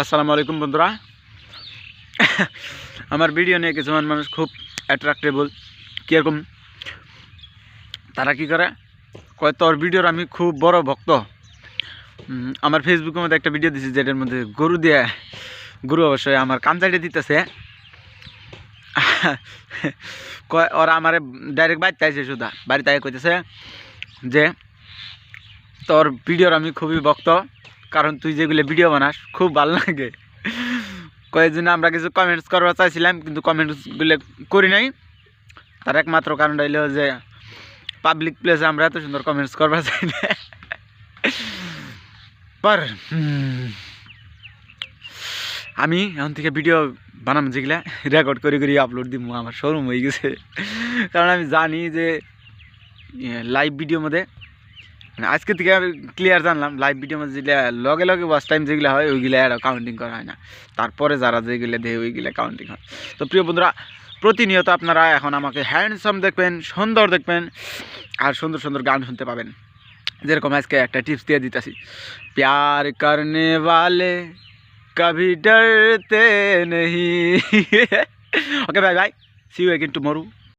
আসসালামু আলাইকুম বন্ধুরা। আমার ভিডিও নিয়ে কিছু মানুষ খুব অ্যাট্রাক্টেবল কীরকম? তারা কি করে? কয় তোর ভিডিওর আমি খুব বড় ভক্ত। আমার ফেসবুকের মধ্যে একটা ভিডিও দিছি, যেটার মধ্যে গরু দিয়ে গরু অবশ্যই আমার কামচাইটে দিতেছে। কয়, ওরা আমার ডাইরেক্ট বাড়িতে আইছে সুদা বাড়িতে আই কইতেছে যে তোর ভিডিওর আমি খুবই ভক্ত। কারণ তুই যেগুলো ভিডিও বানাস, খুব ভালো লাগে। কয়েকদিন আমরা কিছু কমেন্টস করবার চাইছিলাম, কিন্তু কমেন্টসগুলো করি নাই। তার একমাত্র কারণ হইল যে পাবলিক প্লেসে আমরা এত সুন্দর কমেন্টস করবার চাই না। পর আমি এখন থেকে ভিডিও বানাম যেগুলা রেকর্ড করে করে আপলোড দিব আমার শোরুম হয়ে গেছে। কারণ আমি জানি যে লাইভ ভিডিও মধ্যে মানে আজকে থেকে ক্লিয়ার জানলাম লাইভ ভিডিও মধ্যে যেগুলো লগে লগে ওয়াশ টাইম যেগুলো হয়, ওইগুলো আর কাউন্টিং করা হয় না। তারপরে যারা যেগুলো দেয়, ওইগুলো কাউন্টিং হয়। তো প্রিয় বন্ধুরা, প্রতিনিয়ত আপনারা এখন আমাকে হ্যান্ডসাম দেখবেন, সুন্দর দেখবেন, আর সুন্দর সুন্দর গান শুনতে পাবেন। যেরকম আজকে একটা টিপস দিয়ে দিতেছি। প্যার করনে বালে কভি ডরতে নেই। ওকে ভাই ভাই সি ইউ কিন্তু মরু